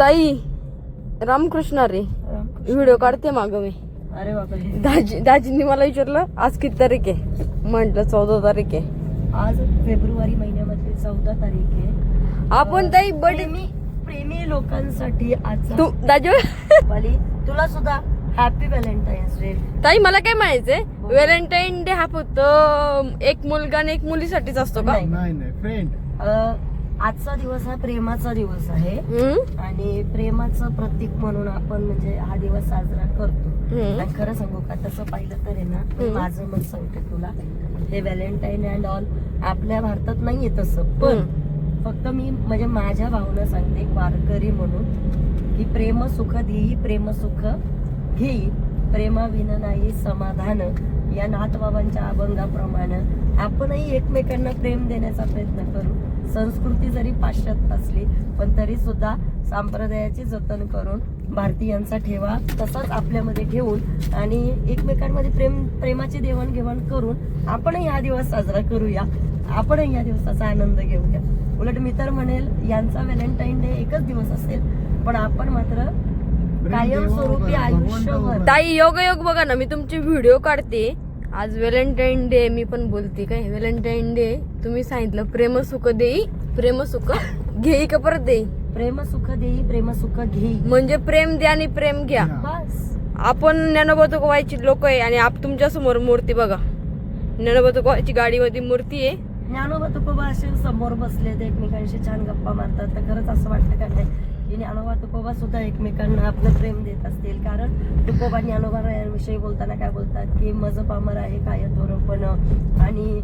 ताई रामकृष्ण रे. व्हिडिओ काढते माग मी. अरे बापरे. दाजी दाजींनी मला विचारलं आज किती तारीख आहे? म्हटलं चौदा तारीख आहे. आज फेब्रुवारी महिन्यामध्ये चौदा तारीख आहे. आपण ताई बर्थडे प्रेमी प्रेमी लोकांसाठी आजचा तू दाजू. तुला सुद्धा हॅपी व्हॅलेंटाईन्स डे ताई मला काय म्हणायचंय? व्हॅलेंटाईन डे हा फक्त एक मुलगा आणि एक मुलीसाठीच असतो का? नाही. फ्रेंड आजचा दिवस हा प्रेमाचा दिवस आहे? आणि प्रेमाचं प्रतीक म्हणून आपण म्हणजे हा दिवस साजरा करतो. आणि खरं सांगू का तसं पाहिलं तर आहे ना. माझं मत सांगते तुला हे व्हॅलेंटाईन अँड ऑल आपल्या भारतात नाहीये तसं पण फक्त मी म्हणजे माझ्या भावना सांगते एक वारकरी म्हणून की प्रेम सुख देई प्रेम सुख घेई प्रेमाविन नाही समाधान या नाथबाबांच्या अभंगाप्रमाणे आपणही एकमेकांना प्रेम देण्याचा प्रयत्न करू संस्कृती जरी पाश्चात्य असली पण तरी सुद्धा संप्रदायाचे जतन करून भारतीयांचा ठेवा तसाच आपल्यामध्ये ठेवून आणि एकमेकांमध्ये प्रेम प्रेमाची देवाणघेवाण करून आपणही हा दिवस साजरा करूया. आपणही या दिवसाचा आनंद घेऊया. उलट मी तर म्हणेल यांचा व्हॅलेंटाईन डे एकच दिवस असेल पण आपण मात्र कायमस्वरूपी आयुष्यभर ताई योग योग बघा ना मी तुमचे व्हिडिओ काढते. आज व्हॅलेंटाईन डे मी पण बोलते काय? व्हॅलेंटाईन डे तुम्ही सांगितलं प्रेम सुख देई प्रेम सुख घेई का परत देई? प्रेम सुख देई प्रेम सुख घेई. म्हणजे प्रेम द्या आणि प्रेम घ्या. बस. आपण ज्ञानोबा लोक आहे आणि आप तुमच्यासमोर मूर्ती बघा. ज्ञानोबा तुकोबाची गाडीमध्ये मूर्ती आहे. ज्ञानोबा तुकोबा असे समोर बसले ते एकमेकांशी छान गप्पा मारतात. तर खरंच असं वाटतं का नाही? ज्ञानोबा तुकोबा सुद्धा एकमेकांना आपलं प्रेम देत असतील. कारण तुकोबा ज्ञानोबा विषयी बोलताना काय बोलतात की मज पामर आहे काय थोरपण आणि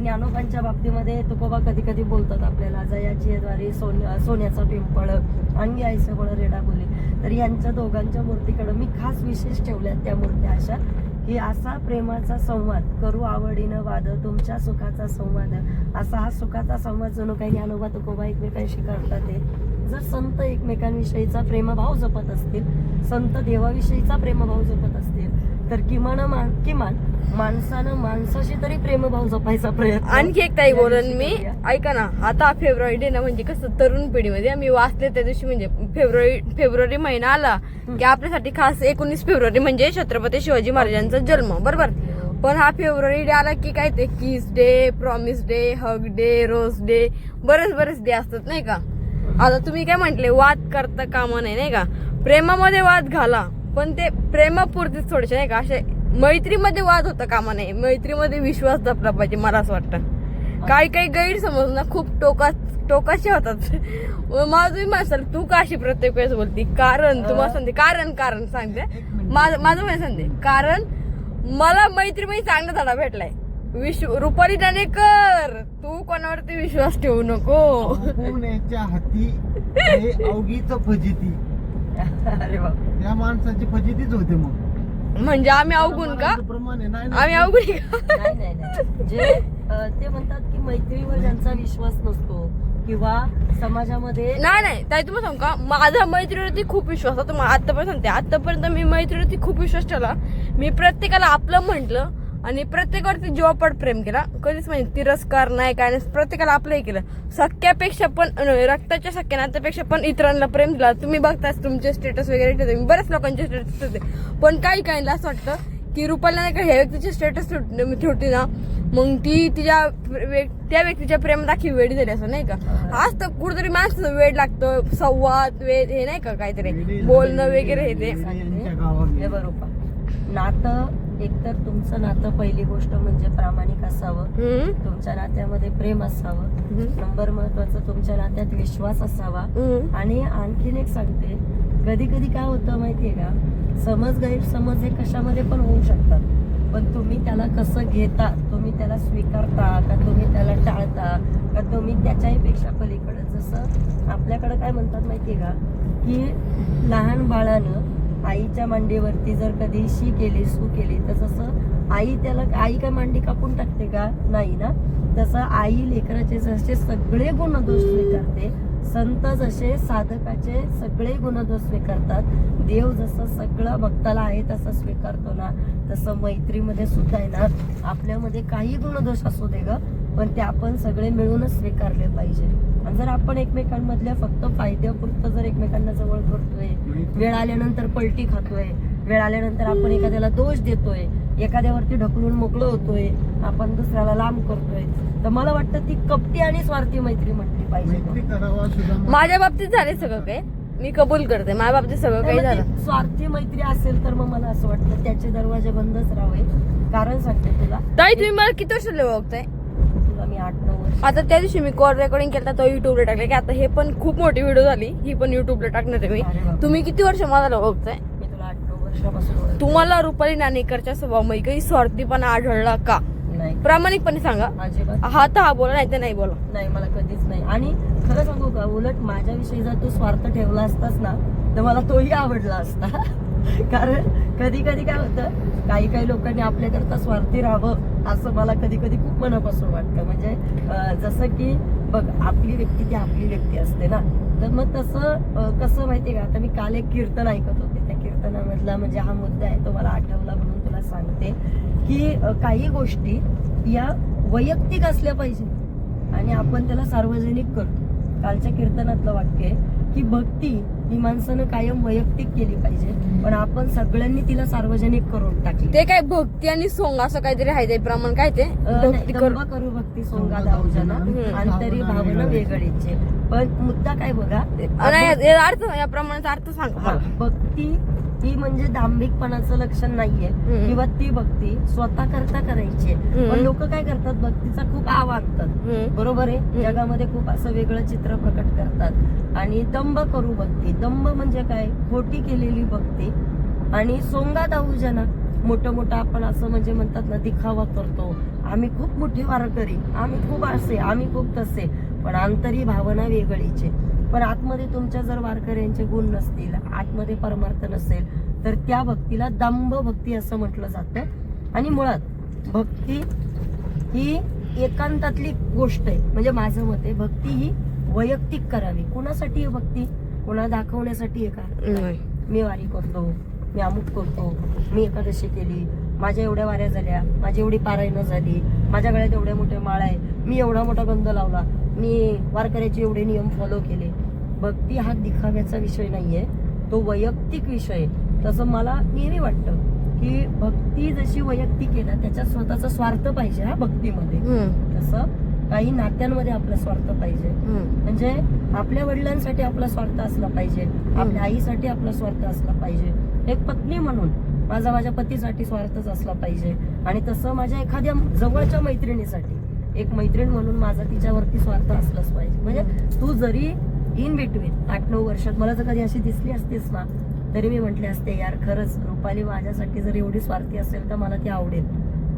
ज्ञानोबांच्या बाबतीमध्ये तुकोबा कधी कधी बोलतात आपल्याला जयाची द्वारे सोन सोन्याचा पिंपळ अंगी आई सगळं रेडा बोली. तर यांच्या दोघांच्या मूर्तीकडं मी खास विशेष ठेवल्यात त्या मूर्त्या अशा की असा प्रेमाचा संवाद करू आवडीनं वाद तुमच्या सुखाचा संवाद असा हा सुखाचा संवाद जणू काही ज्ञानोबा तुकोबा एकमेकांशी करतात ते जर संत एकमेकांविषयीचा प्रेमभाव जपत असतील संत देवाविषयीचा प्रेमभाव जपत असतील तर किमान मान किमान माणसानं माणसाशी तरी प्रेमभाव जपायचा प्रयत्न आणखी एक ताई बोलन मी. ऐका ना आता फेब्रुवारी डे ना म्हणजे कसं तरुण पिढीमध्ये मी वाचले त्या दिवशी म्हणजे फेब्रुवारी फेब्रुवारी महिना आला की आपल्यासाठी खास एकोणीस फेब्रुवारी म्हणजे छत्रपती शिवाजी महाराजांचा जन्म. बरोबर? पण हा फेब्रुवारी डे आला की काय ते? Kiss day promise day hug day rose day बरेच बरेच डे असतात नाही का? आता तुम्ही काय म्हंटले वाद करता कामा नाही नाही का? प्रेमामध्ये वाद घाला पण ते प्रेमापुरतीच थोडेसे नाही का? असे मैत्रीमध्ये वाद होता कामा नाही मैत्रीमध्ये विश्वास जपला पाहिजे मला असं वाटतं. काही काही गैरसमज ना खूप टोका टोकाचे होतात. माझं माणसाला तू का अशी प्रत्येक वेळेस बोलती? कारण तुम्हाला सांगते कारण कारण सांगते. माझं माझं सांगते कारण मला मैत्रीमध्ये चांगला धडा भेटलाय. विश्व रुपाली दाणेकर तू कोणावरती विश्वास ठेवू नको? पुण्याच्या हाती हे अवघीच फजिती. अरे बाप. त्या माणसाची फजितीच होते मग. म्हणजे आम्ही अवगुण का? प्रमाणे नाही आम्ही अवगुण का? नाही नाही नाही. जे अं, ते म्हणतात की मैत्रीवर ज्यांचा विश्वास नसतो किंवा समाजामध्ये नाही नाही. ताई तुम्हाला सांगू का? माझा मैत्रीवरती खूप विश्वास होता. तुम्हाला आतापर्यंत सांगते. आतापर्यंत मी मैत्रीवरती खूप विश्वास ठेवला. मी प्रत्येकाला आपलं म्हंटल आणि प्रत्येकावरती जीवापड प्रेम केला. कधीच म्हणजे तिरस्कार नाही काय नाही. प्रत्येकाला आपलंही केलं. सख्यापेक्षा पण म्हणजे रक्ताच्या सख्या नात्यापेक्षा पण इतरांना प्रेम दिला. तुम्ही बघताच तुमचे स्टेटस वगैरे ठेवते मी बऱ्याच लोकांचे स्टेटस ठेवते पण काही काही असं वाटतं की रुपाला नाही का ह्या व्यक्तीचे स्टेटस ठेवते ना मग ती तिच्या त्या व्यक्तीच्या प्रेम दाखी वेळ झाली असं नाही का? आज तर कुठेतरी माणसाचं वेळ लागतं संवाद वेळ हे नाही का काहीतरी. बोलणं वगैरे हे ते. बरोबर. नातं एकतर तुमचं नातं पहिली गोष्ट म्हणजे प्रामाणिक असावं. तुमच्या नात्यामध्ये प्रेम असावं. नंबर महत्वाचं तुमच्या नात्यात विश्वास असावा. आणि आणखीन एक सांगते कधी कधी काय होतं माहितीये का? समज गैरसमज हे कशामध्ये पण होऊ शकतात. पण तुम्ही त्याला कसं घेता तुम्ही त्याला स्वीकारता का तुम्ही त्याला टाळता का तुम्ही त्याच्याही पेक्षा पलीकडे जसं आपल्याकडे काय म्हणतात माहितीये का? की लहान बाळानं आईच्या मांडीवरती जर कधी शी केली सू केली तर जसं आई त्याला आई काय मांडी कापून टाकते का? नाही ना? तसं आई लेकराचे जसे सगळे गुणदोष स्वीकारते संत जसे साधकाचे सगळे गुणदोष स्वीकारतात देव जसं सगळं भक्ताला आहे तसं स्वीकारतो ना. तसं मैत्रीमध्ये सुद्धा आहे ना आपल्यामध्ये काही गुणदोष असू दे ग. पण ते आपण सगळे मिळूनच स्वीकारले पाहिजे. आणि जर आपण एकमेकांमधल्या फक्त फायद्यापुरतं जर एकमेकांना जवळ करतोय वेळ आल्यानंतर पलटी खातोय वेळ आल्यानंतर आपण एखाद्याला दोष देतोय एखाद्यावरती ढकलून मोकळं होतोय आपण दुसऱ्याला लांब करतोय तर मला वाटतं ती कपटी आणि स्वार्थी मैत्री म्हटली पाहिजे. माझ्या बाबतीत झाले सगळं काही. मी कबूल करते. माझ्या बाबतीत सगळं काही मग झालं. ती स्वार्थी मैत्री असेल तर मग मला असं वाटतं त्याचे दरवाजे बंदच राहावे. कारण सांगते तुला. ताई तुम्ही मला किती वर्ष बघताय तुला मी आठ नऊ वर्ष आता त्या दिवशी मी कॉल रेकॉर्डिंग केला तो युट्यूबला टाकले. की आता हे पण खूप मोठी व्हिडिओ झाली ही पण युट्यूबला टाकणार आहे मी. तुम्ही किती वर्ष मला बघताय. तुम्हाला रुपाली नाणेकरच्या स्वभावामध्ये काही स्वार्थीपणा आढळला का? नाही. प्रामाणिकपणे सांगा. हा तर हा बोला नाही तर नाही बोला. नाही मला कधीच नाही. आणि खरं सांगू का उलट माझ्याविषयी जर तू स्वार्थ ठेवला असतास ना तर मला तोही आवडला असता. कारण कधी कधी काय होतं काही काही लोकांनी आपल्याकरता स्वार्थी राहावं असं मला कधी कधी खूप मनापासून वाटतं. म्हणजे जसं की बघ आपली व्यक्ती ती आपली व्यक्ती असते ना. तर मग तसं कसं माहितीये का? आता मी काल एक कीर्तन ऐकत होते. त्या कीर्तनामधला म्हणजे हा मुद्दा आहे तो मला आठवला म्हणून तुला सांगते की काही गोष्टी या वैयक्तिक असल्या पाहिजे आणि आपण त्याला सार्वजनिक करतो. कालच्या कीर्तनातलं वाक्य आहे की भक्ती ही माणसानं कायम वैयक्तिक केली पाहिजे. पण आपण सगळ्यांनी तिला सार्वजनिक करून टाकली. ते काय भक्ती आणि सोंग असं काहीतरी आहे ते प्रमाण काय ते? भक्ती करू भक्ती सोंगा दाऊजना. अंतरी भावना वेगळीचे पण मुद्दा काय बघा अर्थ या प्रमाणाचा अर्थ सांगा. मला. भक्ती ही म्हणजे दांभिकपणाचं लक्षण नाहीये. किंवा ती भक्ती स्वतः करता करायची. आहे. पण. लोक काय करतात? भक्तीचा खूप आव आणतात. बरोबर आहे? जगामध्ये खूप असं वेगळं चित्र प्रकट करतात. आणि दंभ करू भक्ती. दंभ म्हणजे काय? खोटी केलेली भक्ती. आणि सोंगा दाऊ जना. मोठं मोठं आपण असं म्हणजे म्हणतात ना दिखावा करतो आम्ही खूप मोठे वारकरी. आम्ही खूप असे आम्ही खूप तसे. पण आंतरी भावना वेगळीचे पण आतमध्ये तुमच्या जर वारकऱ्यांचे गुण नसतील आतमध्ये परमार्थ नसेल तर त्या भक्तीला दंभ भक्ती असं म्हटलं जातं आणि मुळात भक्ती ही एकांतातली गोष्ट आहे. म्हणजे माझं मत आहे भक्ती ही वैयक्तिक करावी. कुणासाठी भक्ती? कुणा दाखवण्यासाठी आहे का. मी वारी करतो मी अमुक करतो मी एकादशी केली माझ्या एवढ्या वाऱ्या झाल्या माझी एवढी पारायणं झाली माझ्या गळ्यात एवढ्या मोठ्या माळा आहे मी एवढा मोठा गंध लावला मी वारकऱ्याचे एवढे नियम फॉलो केले भक्ती हा दिखाव्याचा विषय नाहीये तो वैयक्तिक विषय तसं मला नेहमी वाटतं की भक्ती जशी वैयक्तिक आहे ना त्याच्यात स्वतःचा स्वार्थ पाहिजे हा भक्तीमध्ये. तसं काही नात्यांमध्ये आपला स्वार्थ पाहिजे. म्हणजे आपल्या वडिलांसाठी आपला स्वार्थ असला पाहिजे. आपल्या आईसाठी आपला स्वार्थ असला पाहिजे. एक पत्नी म्हणून माझा माझ्या पतीसाठी स्वार्थच असला पाहिजे. आणि तसं माझ्या एखाद्या जवळच्या मैत्रिणीसाठी एक मैत्रीण म्हणून माझा तिच्यावरती स्वार्थ असलाच पाहिजे. म्हणजे तू जरी इन बिटवीन आठ नऊ वर्षात. मला जर कधी अशी दिसली असतीस ना तरी मी म्हटले असते यार खरंच रुपाली माझ्यासाठी जर एवढी स्वार्थी असेल तर मला ती आवडेल.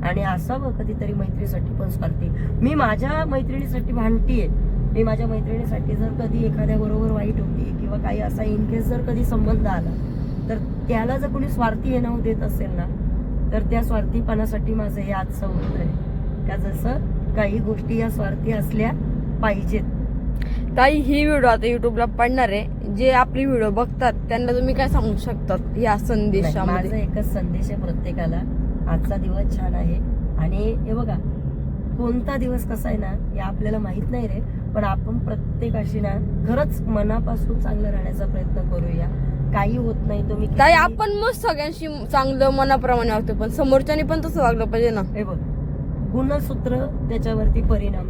आणि असावं कधीतरी मैत्रीसाठी पण स्वार्थी. मी माझ्या मैत्रिणीसाठी भांडतीये. मी माझ्या मैत्रिणीसाठी जर कधी एखाद्या बरोबर वाईट होती किंवा काही असा इन केस जर कधी संबंध आला तर त्याला जर कोणी स्वार्थी हे नाव देत असेल ना तर त्या स्वार्थीपणासाठी माझं हे आज संबंध आहे. का जसं काही गोष्टी या स्वार्थी असल्या पाहिजेत. ताई ही व्हिडिओ आता युट्यूबला पडणार आहे. जे आपली व्हिडिओ बघतात त्यांना तुम्ही काय सांगू शकतात या नाही, माझा एकच संदेश आहे प्रत्येकाला. आजचा दिवस छान आहे. आणि हे बघा कोणता दिवस कसा आहे ना हे आपल्याला माहीत नाही रे. पण आपण प्रत्येकाशी ना खरंच मनापासून चांगलं राहण्याचा प्रयत्न करूया. काही होत नाही तुम्ही ताई आपण मग सगळ्यांशी चांगलं मनाप्रमाणे वागतो पण समोरच्यानी पण तसं वागलं पाहिजे ना. हे बघ गुणसूत्र त्याच्यावरती परिणाम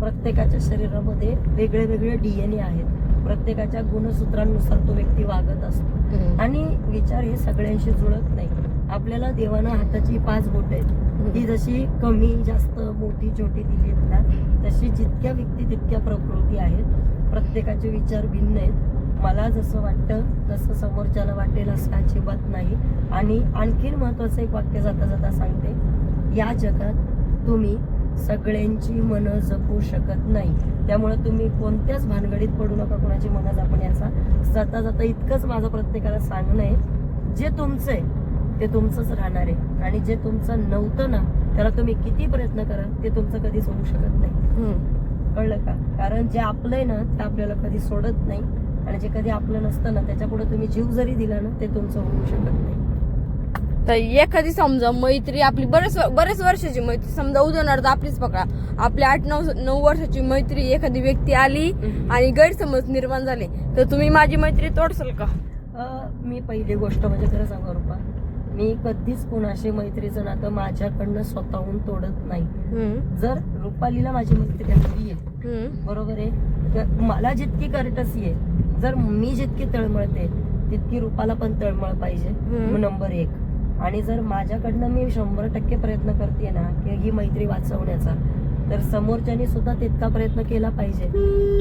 प्रत्येकाच्या शरीरामध्ये वेगळे वेगळे डीएनए आहेत. प्रत्येकाच्या गुणसूत्रांनुसार तो व्यक्ती वागत असतो. आणि विचार हे सगळ्यांशी जुळत नाही. आपल्याला देवानं हाताची पाच बोट आहेत. ही जशी कमी जास्त मोठी छोटी दिली आहेत ना तशी जितक्या व्यक्ती तितक्या प्रकृती आहेत. प्रत्येकाचे विचार भिन्न आहेत. मला जसं वाटतं तसं समोरच्याला वाटेल असं अजिबात नाही. आणि आणखीन महत्वाचं एक वाक्य जाता जाता सांगते. या जगात तुम्ही सगळ्यांची मनं जपू शकत नाही. त्यामुळे तुम्ही कोणत्याच भानगडीत पडू नका कोणाची मनं जपण्याचा जाता जाता इतकंच माझं प्रत्येकाला सांगणं आहे. जे तुमचं आहे ते तुमचंच राहणार आहे. आणि जे तुमचं नव्हतं ना त्याला तुम्ही किती प्रयत्न करा ते तुमचं कधीच होऊ शकत नाही. कळलं का? कारण जे आपलं आहे ना ते आपल्याला कधी सोडत नाही. आणि जे कधी आपलं नसतं ना त्याच्या पुढे तुम्ही जीव जरी दिला ना ते तुमचं होऊ शकत नाही. तर एखादी समजा मैत्री आपली बरेच बरेच वर्षाची मैत्री समजा उदाहरणार्थ आपलीच पकडा. आपली आठ नऊ नऊ वर्षाची मैत्री एखादी व्यक्ती आली आणि गैरसमज निर्माण झाले. तर तुम्ही माझी मैत्री तोडसाल का? मी पहिली गोष्ट म्हणजे खरं सांगू रुपा. मी कधीच कुणाशी मैत्रीचं नातं माझ्याकडनं स्वतःहून तोडत नाही. जर रुपालीला माझी मैत्री हवी आहे बरोबर आहे? तर मला जितकी करटसी आहे जर मी जितकी तळमळते तितकी रुपाला पण तळमळ पाहिजे. नंबर एक. आणि जर माझ्याकडनं मी शंभर टक्के प्रयत्न करते ना की ही मैत्री वाचवण्याचा तर समोरच्यानी सुद्धा तितका प्रयत्न केला पाहिजे.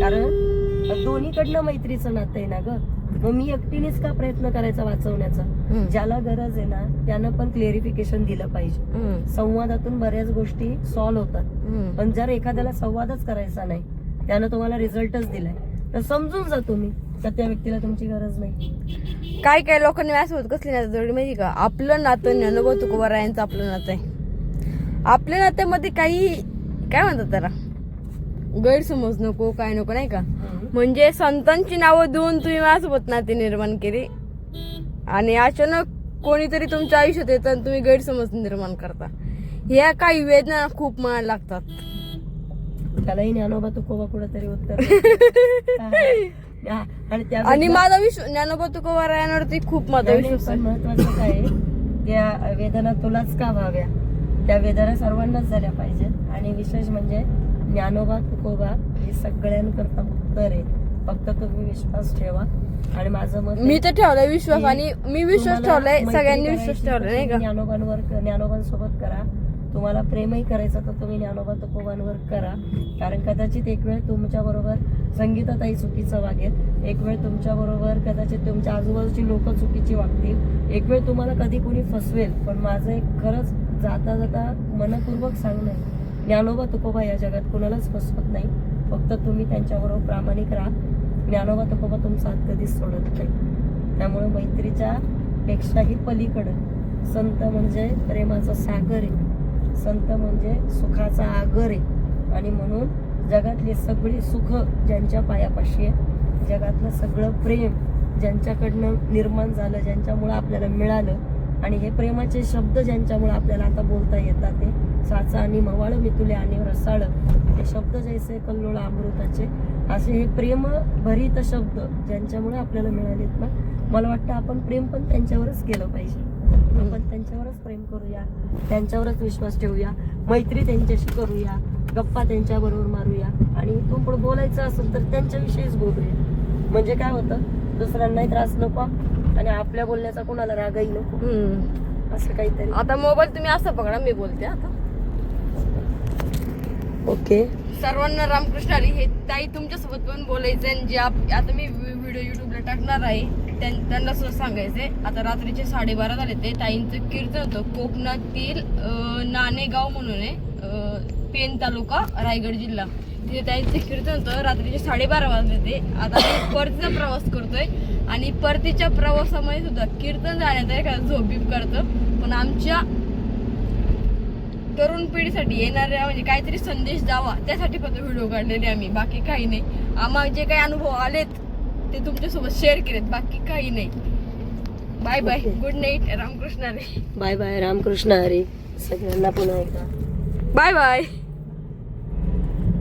कारण दोन्हीकडनं मैत्रीचं नातं आहे ना ग. मग मी एकटीनेच का प्रयत्न करायचा वाचवण्याचा? ज्याला गरज आहे ना त्यानं पण क्लिअरिफिकेशन दिलं पाहिजे. संवादातून बऱ्याच गोष्टी सॉल्व्ह होतात. पण जर एखाद्याला संवादच करायचा नाही त्यानं तुम्हाला रिझल्टच दिलाय. तर समजून जा तुम्ही. का त्या व्यक्तीला तुमची गरज नाही. काय काय लोकांनी व्यासोबत कसली नातं जोडली माहिती का? आपलं नातं ज्ञानोबा तुकोबारायांचं आपलं नातं आहे. आपल्या नात्यामध्ये काही काय म्हणतात त्याला? गैरसमज नको काय नको नाही का? म्हणजे संतांची नावं देऊन तुम्ही माझ्यासोबत नाते निर्माण केली. आणि अचानक कोणीतरी तुमच्या आयुष्यात येतं आणि तुम्ही गैरसमज निर्माण करता. ह्या काही वेदना खूप मनाला लागतात. त्यालाही ज्ञानोबा तुकोबा कुठेतरी उत्तर आणि माझा विश्व ज्ञानोबा तुकोबारायांवरती खूप माझा विश्वास आहे. महत्वाचं काय आहे, त्या वेदना तुलाच का व्हाव्या? त्या वेदना सर्वांनाच झाल्या पाहिजेत. आणि विशेष म्हणजे ज्ञानोबा तुकोबा हे सगळ्यांकरता उत्तर आहे फक्त तुम्ही विश्वास ठेवा. आणि माझं मत आहे, मी तर ठेवलाय विश्वास आणि मी विश्वास तुम्हाला ठेवलाय मैत्री सगळ्यांनी विश्वास ठेवलाय नाही का? तुम्ही ज्ञानोबांवर ज्ञानोबांसोबत करा. तुम्हाला प्रेमही करायचं तर तुम्ही ज्ञानोबा तुकोबांवर करा. कारण कदाचित एक वेळ तुमच्याबरोबर संगीतातही संगीताताई चुकीचं वागेल. एक वेळ तुमच्याबरोबर कदाचित तुमच्या आजूबाजूची लोक चुकीची वागतील. एक वेळ तुम्हाला कधी कोणी फसवेल. पण माझं एक खरंच जाता जाता मनपूर्वक सांगणं आहे. ज्ञानोबा तुकोबा या जगात कुणालाच फसवत नाही. फक्त तुम्ही त्यांच्याबरोबर प्रामाणिक राहा. ज्ञानोबा तुकोबा तुमचा हात कधीच सोडत नाही. त्यामुळे मैत्रीच्या पेक्षाही पलीकडं संत म्हणजे प्रेमाचा सागर आहे. संत म्हणजे सुखाचा आगर आहे. आणि म्हणून जगातली सगळी सुख ज्यांच्या पायापाशी आहे जगातलं सगळं प्रेम ज्यांच्याकडनं निर्माण झालं ज्यांच्यामुळं आपल्याला मिळालं आणि हे प्रेमाचे शब्द ज्यांच्यामुळे आपल्याला आता बोलता येतात ते साचा आणि मवाळ मितुले आणि रसाळ हे शब्द जैसे कल्लोळ अमृताचे असे हे प्रेम भरित शब्द ज्यांच्यामुळे आपल्याला मिळालेत ना मला वाटतं आपण प्रेम पण त्यांच्यावरच केलं पाहिजे. आपण त्यांच्यावरच प्रेम करूया. त्यांच्यावरच विश्वास ठेवूया. मैत्री त्यांच्याशी करूया. गप्पा त्यांच्याबरोबर मारूया. आणि इथून पुढे बोलायचं असेल तर त्यांच्याविषयीच बोलूया. म्हणजे काय होतं? दुसऱ्यांनाही त्रास नको आणि आपल्या बोलण्याचा कोणाला रागही नको. असं काहीतरी. आता मोबाईल तुम्ही असं पकडा मी बोलते आता. ओके. सर्वांना रामकृष्ण हरी हे ताई तुमच्यासोबत पण बोलायचं आणि जे आप- आता मी व्हिडिओ युट्यूबला टाकणार आहे. त्यांना सुद्धा सांगायचंय. आता रात्रीचे साडेबारा झाले ते. ताईंचं कीर्तन होतं. कोकणातील नाणेगाव म्हणून आहे. पेन तालुका रायगड जिल्हा. तिथे ताईंचं कीर्तन होतं. रात्रीचे साडेबारा वाजले ते. आता आम्ही परतीचा प्रवास करतोय. आणि परतीच्या प्रवासामध्ये सुद्धा कीर्तन जाण्यात एखादा झोप करतं पण आमच्या तरुण पिढीसाठी येणाऱ्या म्हणजे काहीतरी संदेश द्यावा. त्यासाठी फक्त व्हिडिओ काढलेले आम्ही. बाकी काही नाही. आम्हाला जे काही अनुभव आलेत ते तुमच्यासोबत शेअर केलेत बाकी काही नाही. Bye bye. Good night Ramkrishna Hari. Bye bye Ramkrishna Hari. सगळ्यांना पुन्हा एकदा. Bye bye